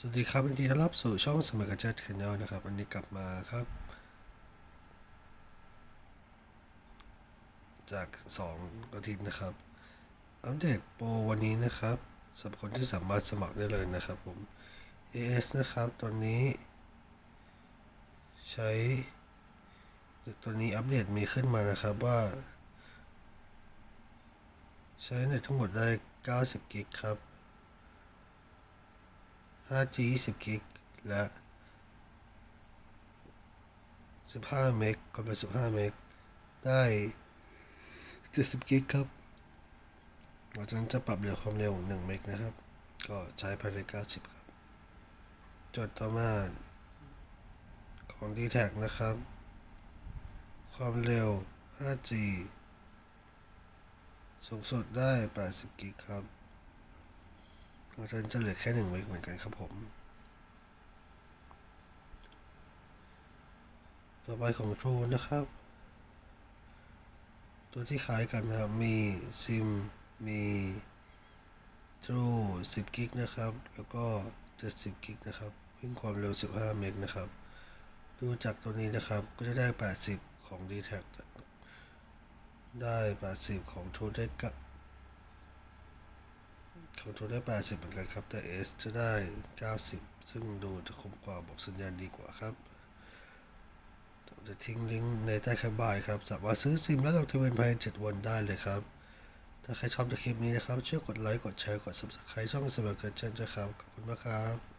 สวัสดีครับยินดีต้อนรับสู่ช่องสมัยกระจิดชแนลนะครับ วันนี้กลับมาครับ จากสองอาทิตย์นะครับ อัปเดตโปรวันนี้นะครับสำหรับคนที่สามารถสมัครได้เลยนะครับผม AS นะครับตอนนี้ ใช้ตอนนี้อัปเดตมีขึ้นมานะครับว่า ใช้ในทั้งหมดได้ 90 กิกครับ 5G 20 กิก และ 15 เมกความเร็ว15 เมก ได้ 70 กิกครับหลังจากนั้นจะปรับเหลือความเร็ว 1 เมกนะครับ ก็ใช้ภายใน90 ครับ จดต่อมาของ d t แทนะครับ ความเร็ว 5G สูงสุดได้ 80 กิกครับ หลังจากนั้นจะเหลือแค่หนึ่งเมกเหมือนกันครับผม ต่อไปของ True นะครับ ตัวที่คล้ายกันนะครับ มีซิม มี True 10 กิกนะครับ แล้วก็ 70 กิกนะครับ วิ่งความเร็ว 15 เมกนะครับ ดูจากตัวนี้นะครับ ก็จะได้ 80 ของ d t แทได้ 80 ของ True ได้ กะของโทรได้ 80 เหมือนกันครับ แต่ S จะได้ 90 ซึ่งดูจะคมกว่าบอกสัญญาณดีกว่าครับจะทิ้งลิงก์ในใต้คำบายครับ สามารถซื้อซิมและลงทะเบียนภายใน7วันได้เลยครับ ถ้าใครชอบคลิปนี้นะครับ ช่วยกดไลค์ กดแชร์ กด Subscribe ช่องสมัครเกินเช่นด้วยครับ ขอบคุณมากครับ